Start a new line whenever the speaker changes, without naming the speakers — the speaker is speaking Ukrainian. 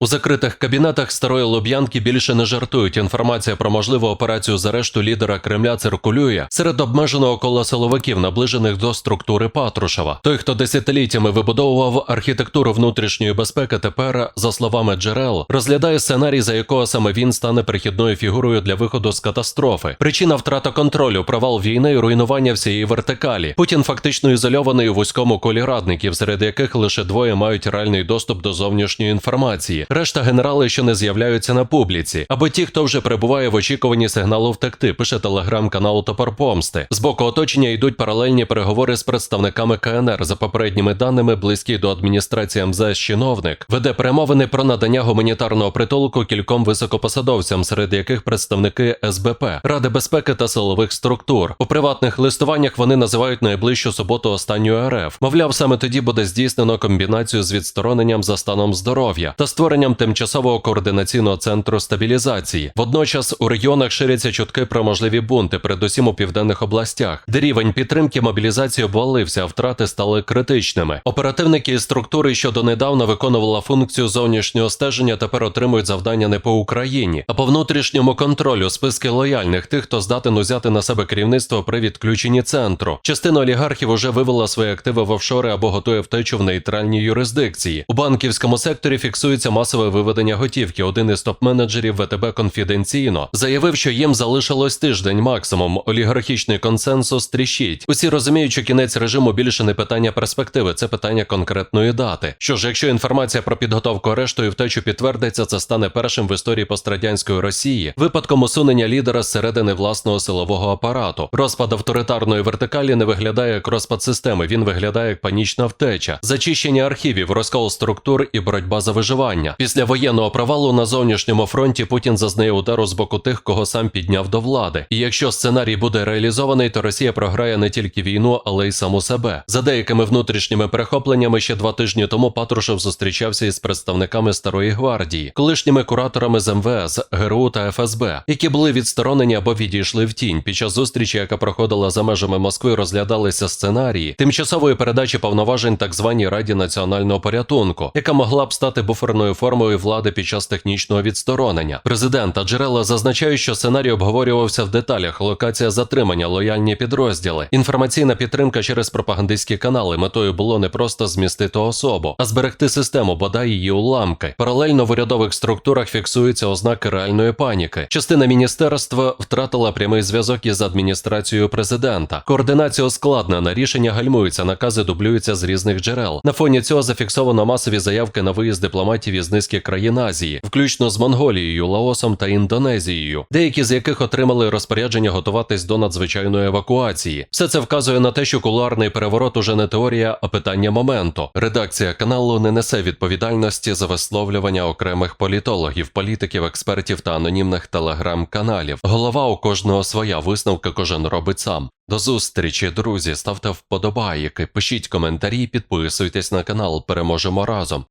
У закритих кабінетах старої Луб'янки більше не жартують. Інформація про можливу операцію з арешту лідера Кремля циркулює серед обмеженого кола силовиків, наближених до структури Патрушева. Той, хто десятиліттями вибудовував архітектуру внутрішньої безпеки, тепер, за словами джерел, розглядає сценарій, за якого саме він стане перехідною фігурою для виходу з катастрофи. Причина втрата контролю, провал війни і руйнування всієї вертикалі. Путін фактично ізольований у вузькому колі радників, серед яких лише двоє мають реальний доступ до зовнішньої інформації. Решта генерали, що не з'являються на публіці, або ті, хто вже перебуває в очікуванні сигналу втекти, пише телеграм-канал Топор Помсти. З боку оточення йдуть паралельні переговори з представниками КНР. За попередніми даними, близький до адміністрації МЗС чиновник веде перемовини про надання гуманітарного притулку кільком високопосадовцям, серед яких представники СБП, Ради безпеки та силових структур. У приватних листуваннях вони називають найближчу суботу останньою РФ. Мовляв, саме тоді буде здійснено комбінацію з відстороненням за станом здоров'я та створенням тимчасового координаційного центру стабілізації. Водночас у регіонах ширяться чутки про можливі бунти, передусім у південних областях, де рівень підтримки мобілізації обвалився, а втрати стали критичними. Оперативники і структури, що донедавна виконувала функцію зовнішнього стеження, тепер отримують завдання не по Україні, а по внутрішньому контролю списки лояльних тих, хто здатен узяти на себе керівництво при відключенні центру. Частина олігархів уже вивела свої активи в офшори або готує втечу в нейтральній юрисдикції. У банківському секторі фіксується масове виведення готівки. Один із топ-менеджерів ВТБ конфіденційно заявив, що їм залишилось тиждень максимум. Олігархічний консенсус тріщить. Усі розуміють, що кінець режиму більше не питання перспективи, це питання конкретної дати. Що ж, якщо інформація про підготовку арешту і втечу підтвердиться, це стане першим в історії пострадянської Росії випадком усунення лідера зсередини власного силового апарату. Розпад авторитарної вертикалі не виглядає як розпад системи, він виглядає як панічна втеча, зачищення архівів, розкол структур і боротьба за виживання. Після воєнного провалу на зовнішньому фронті Путін зазнає удару з боку тих, кого сам підняв до влади. І якщо сценарій буде реалізований, то Росія програє не тільки війну, але й саму себе. За деякими внутрішніми перехопленнями ще два тижні тому Патрушев зустрічався із представниками старої гвардії, колишніми кураторами з МВС, ГРУ та ФСБ, які були відсторонені або відійшли в тінь. Під час зустрічі, яка проходила за межами Москви, розглядалися сценарії тимчасової передачі повноважень так званій Раді національного порятунку, яка могла б стати буферною формою влади під час технічного відсторонення. Президент та джерела зазначають, що сценарій обговорювався в деталях: локація затримання, лояльні підрозділи, інформаційна підтримка через пропагандистські канали. Метою було не просто змістити особу, а зберегти систему, бодай її уламки. Паралельно в урядових структурах фіксуються ознаки реальної паніки. Частина міністерства втратила прямий зв'язок із адміністрацією президента. Координація ускладнена, рішення гальмуються, накази дублюються з різних джерел. На фоні цього зафіксовано масові заявки на виїзд дипломатів із низки країн Азії, включно з Монголією, Лаосом та Індонезією, деякі з яких отримали розпорядження готуватись до надзвичайної евакуації. Все це вказує на те, що кулуарний переворот уже не теорія, а питання моменту. Редакція каналу не несе відповідальності за висловлювання окремих політологів, політиків, експертів та анонімних телеграм-каналів. Голова у кожного своя висновка кожен робить сам. До зустрічі, друзі. Ставте вподобайки, пишіть коментарі, підписуйтесь на канал. Переможемо разом.